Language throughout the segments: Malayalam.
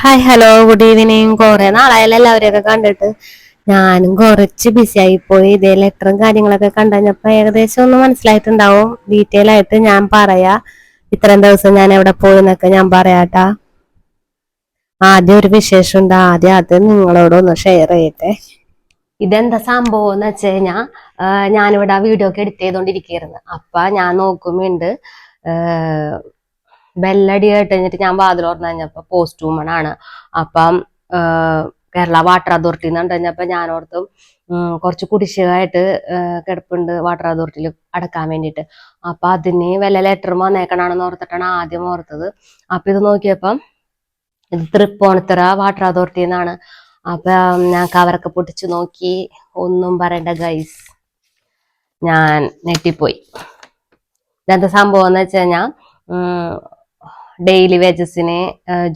ഹായ് ഹലോ ഗുഡ് ഈവനിങ് കുറെ നാളായാലും എല്ലാവരെയൊക്കെ കണ്ടിട്ട്. ഞാനും കുറച്ച് ബിസി ആയി പോയി ഇതേ ലെറ്ററും കാര്യങ്ങളൊക്കെ കണ്ടപ്പോ ഏകദേശം ഒന്ന് മനസ്സിലായിട്ടുണ്ടാവും. ഡീറ്റെയിൽ ആയിട്ട് ഞാൻ പറയാ. ഇത്രയും ദിവസം ഞാൻ എവിടെ പോയി എന്നൊക്കെ ഞാൻ പറയാട്ടാ. ആദ്യം ഒരു വിശേഷം ഉണ്ട്. ആദ്യം അത് നിങ്ങളോടൊന്ന് ഷെയർ ചെയ്യട്ടെ. ഇതെന്താ സംഭവം എന്ന് വെച്ച് കഴിഞ്ഞാ ഞാനിവിടെ ആ വീഡിയോ ഒക്കെ എഡിറ്റ് ചെയ്തോണ്ടിരിക്കുന്നു അപ്പൊ ഞാൻ നോക്കുമ്പോണ്ട് ബെല്ലടി കേട്ട് കഴിഞ്ഞിട്ട് ഞാൻ വാതിൽ ഓർന്നു കഴിഞ്ഞപ്പോ പോസ്റ്റ് വുമൺ ആണ്. അപ്പം കേരള വാട്ടർ അതോറിറ്റി എന്ന് കഴിഞ്ഞപ്പോ ഞാൻ ഓർത്തും കുറച്ച് കുടിശ്ശികമായിട്ട് ആ, കിടപ്പുണ്ട് വാട്ടർ അതോറിറ്റിയിൽ അടക്കാൻ വേണ്ടിയിട്ട്. അപ്പൊ അതിന് വല്ല ലെറ്ററും വന്നേക്കണാണെന്ന് ഓർത്തിട്ടാണ് ആദ്യം ഓർത്തത്. അപ്പൊ ഇത് നോക്കിയപ്പം ഇത് തൃപ്പൂണിത്തറ വാട്ടർ അതോറിറ്റി എന്നാണ് അപ്പൊ ഞാൻ കവറൊക്കെ പൊട്ടിച്ചു നോക്കി. ഒന്നും പറയണ്ട ഗൈസ് ഞാൻ ഞെട്ടിപ്പോയി. ഇതെന്താ സംഭവം എന്ന് വെച്ച് കഴിഞ്ഞാൽ ഡെയിലി വേജസിന്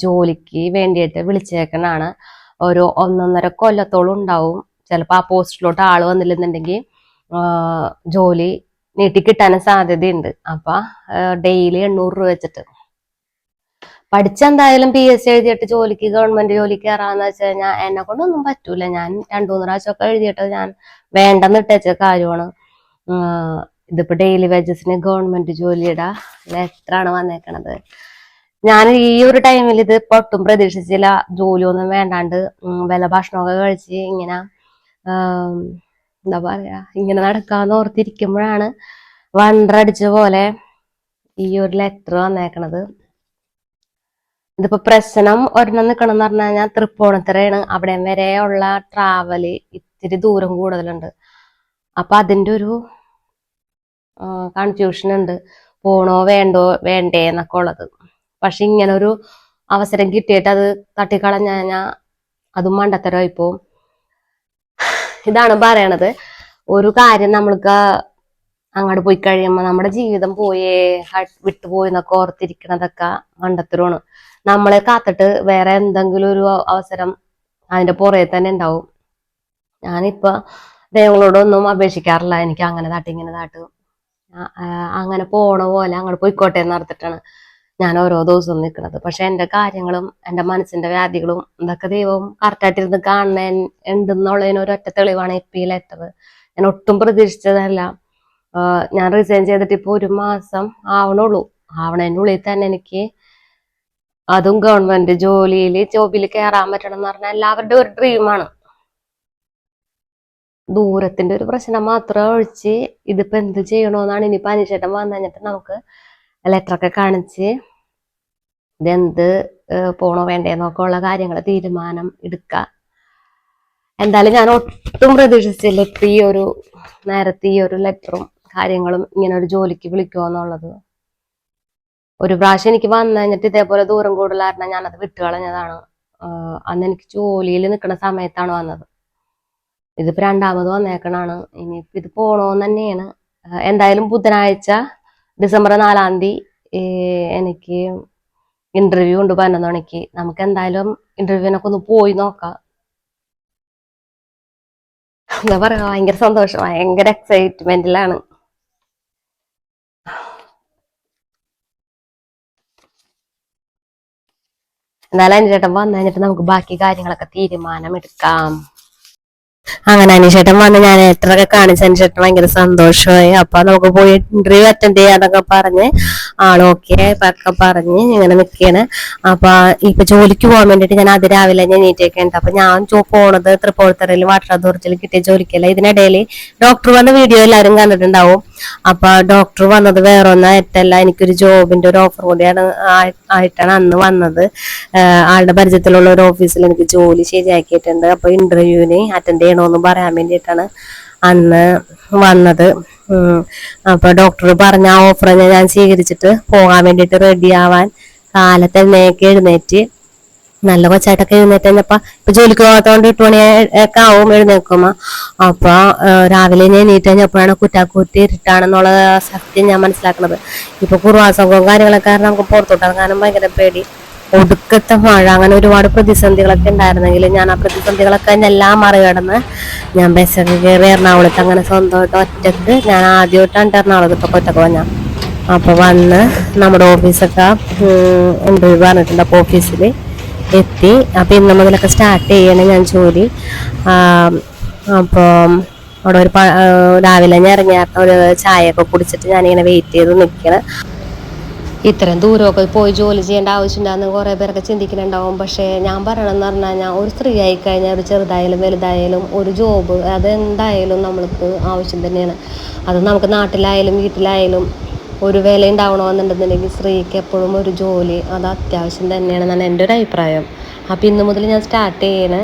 ജോലിക്ക് വേണ്ടിയിട്ട് വിളിച്ചേക്കണാണ് ഒരു ഒന്നൊന്നര കൊല്ലത്തോളം ഉണ്ടാവും. ചിലപ്പോൾ ആ പോസ്റ്റിലോട്ട് ആൾ വന്നില്ലെന്നുണ്ടെങ്കിൽ ജോലി നീട്ടി കിട്ടാനും സാധ്യതയുണ്ട്. അപ്പൊ ഡെയിലി എണ്ണൂറ് രൂപ വെച്ചിട്ട്. പഠിച്ചെന്തായാലും പി എസ് സി എഴുതിയിട്ട് ജോലിക്ക് ഗവൺമെന്റ് ജോലിക്ക് കയറാന്ന് വെച്ച് കഴിഞ്ഞാൽ എന്നെ കൊണ്ടൊന്നും പറ്റൂല. ഞാൻ രണ്ടു മൂന്ന് പ്രാവശ്യമൊക്കെ എഴുതിയിട്ട് ഞാൻ വേണ്ടെന്ന് ഇട്ടേച്ച കാര്യമാണ്. ഇതിപ്പോ ഡെയിലി വേജസിന് ഗവൺമെന്റ് ജോലിയുടെ ലെറ്ററാണ് വന്നേക്കണത്. ഞാൻ ഈ ഒരു ടൈമിൽ ഇത് ഒട്ടും പ്രതീക്ഷിച്ചില്ല. ജോലിയൊന്നും വേണ്ടാണ്ട് വില ഭക്ഷണമൊക്കെ കഴിച്ച് ഇങ്ങനെ എന്താ പറയാ ഇങ്ങനെ നടക്കാന്ന് ഓർത്തിരിക്കുമ്പോഴാണ് വണ്ടടിച്ച പോലെ ഈ ഒരു ലെറ്റർ വന്നേക്കണത്. ഇതിപ്പോ പ്രശ്നം ഒരെണ്ണം നിക്കണം എന്ന് പറഞ്ഞു കഴിഞ്ഞാൽ തൃപ്പൂണിത്തറയാണ്. അവിടെ വരെ ഉള്ള ട്രാവൽ ഇത്തിരി ദൂരം കൂടുതലുണ്ട്. അപ്പൊ അതിന്റെ ഒരു കൺഫ്യൂഷൻ ഉണ്ട്. പോണോ വേണ്ടോ വേണ്ടേ എന്നൊക്കെ ഉള്ളത്. പക്ഷെ ഇങ്ങനെ ഒരു അവസരം കിട്ടിയിട്ട് അത് തട്ടിക്കളഞ്ഞ ഞാൻ അതും മണ്ടത്തരമായി പോവും ഇതാണ് പറയണത്. ഒരു കാര്യം നമ്മൾക്ക് അങ്ങോട്ട് പോയി കഴിയുമ്പോൾ നമ്മുടെ ജീവിതം പോയേ ഹ- വിട്ടുപോയി എന്നൊക്കെ ഓർത്തിരിക്കണതൊക്കെ മണ്ടത്തരമാണ്. നമ്മളെ കാത്തിട്ട് വേറെ എന്തെങ്കിലും ഒരു അവസരം അതിന്റെ പുറകെ തന്നെ ഉണ്ടാവും. ഞാനിപ്പോ ദൈവങ്ങളോടൊന്നും അപേക്ഷിക്കാറില്ല. എനിക്ക് അങ്ങനെ താട്ട് ഇങ്ങനെ താട്ട്. അങ്ങനെ പോണ പോലെ അങ്ങോട്ട് പോയിക്കോട്ടെ എന്ന് ഓർത്തിട്ടാണ്. ഞാൻ ഓരോ ദിവസവും നിൽക്കുന്നത് പക്ഷെ എന്റെ കാര്യങ്ങളും എന്റെ മനസ്സിന്റെ വ്യാധികളും ഇതൊക്കെ ദൈവം കറക്റ്റായിട്ടിരുന്ന് കാണുന്ന ഉണ്ടെന്നുള്ളതിന് ഒരൊറ്റ തെളിവാണ് ഇപ്പൊ ലെറ്റർ ഞാൻ ഒട്ടും പ്രതീക്ഷിച്ചതല്ല. ഞാൻ റിസൈൻ ചെയ്തിട്ട് ഇപ്പൊ ഒരു മാസം ആവണുള്ളൂ. ആവണതിന്റെ ഉള്ളിൽ തന്നെ എനിക്ക് അതും ഗവൺമെന്റ് ജോലിയിൽ ജോബിൽ കയറാൻ പറ്റണം എന്ന് പറഞ്ഞാൽ എല്ലാവരുടെയും ഒരു ഡ്രീമാണ് ദൂരത്തിന്റെ ഒരു പ്രശ്നം മാത്രം ഒഴിച്ച് ഇതിപ്പോ എന്ത് ചെയ്യണോന്നാണ് ഇനി പനിഷേട്ടം വന്നു കഴിഞ്ഞിട്ട് നമുക്ക് ലെറ്ററൊക്കെ കാണിച്ച് ഇതെന്ത് പോണോ വേണ്ടേന്നൊക്കെ ഉള്ള കാര്യങ്ങൾ തീരുമാനം എടുക്കുക എന്തായാലും ഞാൻ ഒട്ടും പ്രതീക്ഷിച്ചില്ല ഇപ്പൊ ഈ ഒരു നേരത്തെ ഈ ഒരു ലെറ്ററും കാര്യങ്ങളും ഇങ്ങനെ ഒരു ജോലിക്ക് വിളിക്കുമോ എന്നുള്ളത്. ഒരു പ്രാവശ്യം എനിക്ക് വന്നു കഴിഞ്ഞിട്ട് ഇതേപോലെ ദൂരം കൂടുതലായിരുന്നു ഞാനത് വിട്ടുകളഞ്ഞതാണ്. അന്ന് എനിക്ക് ജോലിയിൽ നിൽക്കുന്ന സമയത്താണ് വന്നത്. ഇതിപ്പോ രണ്ടാമത് വന്നേക്കണാണ്. ഇനി ഇത് പോണോന്ന് തന്നെയാണ്. എന്തായാലും ബുധനാഴ്ച ഡിസംബർ നാലാം തീയതി എനിക്ക് ഇന്റർവ്യൂ ഉണ്ട് പതിനൊന്ന് നമുക്ക് എന്തായാലും ഇന്റർവ്യൂവിനൊക്കെ ഒന്ന് പോയി നോക്കാം. എന്താ പറയാ ഭയങ്കര സന്തോഷം. ഭയങ്കര എക്സൈറ്റ്മെന്റിലാണ് എന്നാലും അനുചേട്ടൻ വന്നു കഴിഞ്ഞിട്ട് നമുക്ക് ബാക്കി കാര്യങ്ങളൊക്കെ തീരുമാനം എടുക്കാം അങ്ങനെ അനുചേട്ടൻ വന്ന് ഞാൻ ലെറ്ററൊക്കെ കാണിച്ച അനുചേട്ടൻ ഭയങ്കര സന്തോഷമായി. അപ്പൊ നമുക്ക് പോയി ഇന്റർവ്യൂ അറ്റൻഡ് ചെയ്യാന്നൊക്കെ പറഞ്ഞ് ആളോക്കെ ഒക്കെ പറഞ്ഞ് ഇങ്ങനെ നിൽക്കുകയാണ് അപ്പൊ ഇപ്പൊ ജോലിക്ക് പോകാൻ വേണ്ടിട്ട് ഞാൻ അതിരാവിലെ ഞാൻ നീറ്റൊക്കെ ഉണ്ട് അപ്പൊ ഞാൻ പോണത് തൃപ്പൂണിത്തറയിൽ വാട്ടർ അതോറിറ്റിയിൽ കിട്ടിയ ജോലിക്കല്ല. ഇതിനിടയിൽ ഡോക്ടർ വന്ന വീഡിയോ എല്ലാരും കണ്ടിട്ടുണ്ടാവും. അപ്പൊ ഡോക്ടർ വന്നത് വേറെ ഒന്നായിട്ടല്ല എനിക്കൊരു ജോബിന്റെ ഒരു ഓഫർ കൂടിയാണ് ആയി- ആയിട്ടാണ് അന്ന് വന്നത്. ആളുടെ പരിചയത്തിലുള്ള ഒരു ഓഫീസിൽ എനിക്ക് ജോലി ശരിയാക്കിയിട്ടുണ്ട്. അപ്പൊ ഇന്റർവ്യൂവിന് അറ്റൻഡ് ചെയ്യണമെന്ന് പറയാൻ വേണ്ടിയിട്ടാണ് അന്ന് വന്നത്. ഉം. അപ്പൊ ഡോക്ടർ പറഞ്ഞ ആ ഓഫർ ഞാൻ സ്വീകരിച്ചിട്ട് പോകാൻ വേണ്ടിട്ട് റെഡി ആവാൻ കാലത്ത് എഴുന്നേക്ക് എഴുന്നേറ്റ്. നല്ല കൊച്ചായിട്ടൊക്കെ എഴുന്നേറ്റ് തന്നെ ഇപ്പൊ ജോലിക്ക് പോകാത്തോണ്ട് എട്ട് മണി ഒക്കെ ആവും എഴുന്നേക്കുമ്പോ അപ്പൊ രാവിലെ ഞാൻ എണീറ്റ് കഴിഞ്ഞപ്പോഴാണ് കുറ്റാക്കൂറ്റി ഇരുട്ടാണെന്നുള്ള സത്യം ഞാൻ മനസ്സിലാക്കുന്നത് ഇപ്പൊ കുറുവാസംഘവും കാര്യങ്ങളൊക്കെ കാരണം നമുക്ക് പുറത്തോട്ട് ഇറങ്ങാനും ഭയങ്കര പേടി. ഒടുക്കത്തെ മഴ അങ്ങനെ ഒരുപാട് പ്രതിസന്ധികളൊക്കെ ഉണ്ടായിരുന്നെങ്കിൽ ഞാൻ ആ പ്രതിസന്ധികളൊക്കെ എല്ലാം മറികടന്ന് ഞാൻ ബസ്സൊക്കെ കയറി എറണാകുളത്ത് അങ്ങനെ സ്വന്തമായിട്ട് ഒറ്റയ്ക്ക് ഞാൻ ആദ്യമായിട്ടാണ് എറണാകുളത്ത് ഇപ്പൊ ഒറ്റയ്ക്ക് വന്ന അപ്പൊ വന്ന് നമ്മുടെ ഓഫീസൊക്കെ ഇന്റർവ്യൂ പറഞ്ഞിട്ടുണ്ട് അപ്പൊ ഓഫീസിൽ എത്തി. അപ്പൊ ഇന്ന് മുതലൊക്കെ സ്റ്റാർട്ട് ചെയ്യണം ഞാൻ ജോലി. അപ്പോൾ അവിടെ ഒരു രാവിലെ ഞാൻ ഇറങ്ങിയ ഒരു ചായയൊക്കെ കുടിച്ചിട്ട് ഞാനിങ്ങനെ വെയിറ്റ് ചെയ്ത് നിൽക്കണം. ഇത്രയും ദൂരമൊക്കെ പോയി ജോലി ചെയ്യേണ്ട ആവശ്യമില്ലാന്ന് കുറേ പേരൊക്കെ ചിന്തിക്കുന്നുണ്ടാവും. പക്ഷേ ഞാൻ പറയണമെന്ന് പറഞ്ഞാൽ ഞാൻ ഒരു സ്ത്രീ ആയി കഴിഞ്ഞാൽ ഒരു ചെറുതായാലും വലുതായാലും ഒരു ജോബ് അതെന്തായാലും നമ്മൾക്ക് ആവശ്യം തന്നെയാണ്. അത് നമുക്ക് നാട്ടിലായാലും വീട്ടിലായാലും ഒരു വില ഉണ്ടാവണമെന്നുണ്ടെന്നുണ്ടെങ്കിൽ സ്ത്രീക്ക് എപ്പോഴും ഒരു ജോലി അത് അത്യാവശ്യം തന്നെയാണെന്നാണ് എന്റെ ഒരു അഭിപ്രായം. അപ്പം ഇന്ന് മുതൽ ഞാൻ സ്റ്റാർട്ട് ചെയ്യണേ.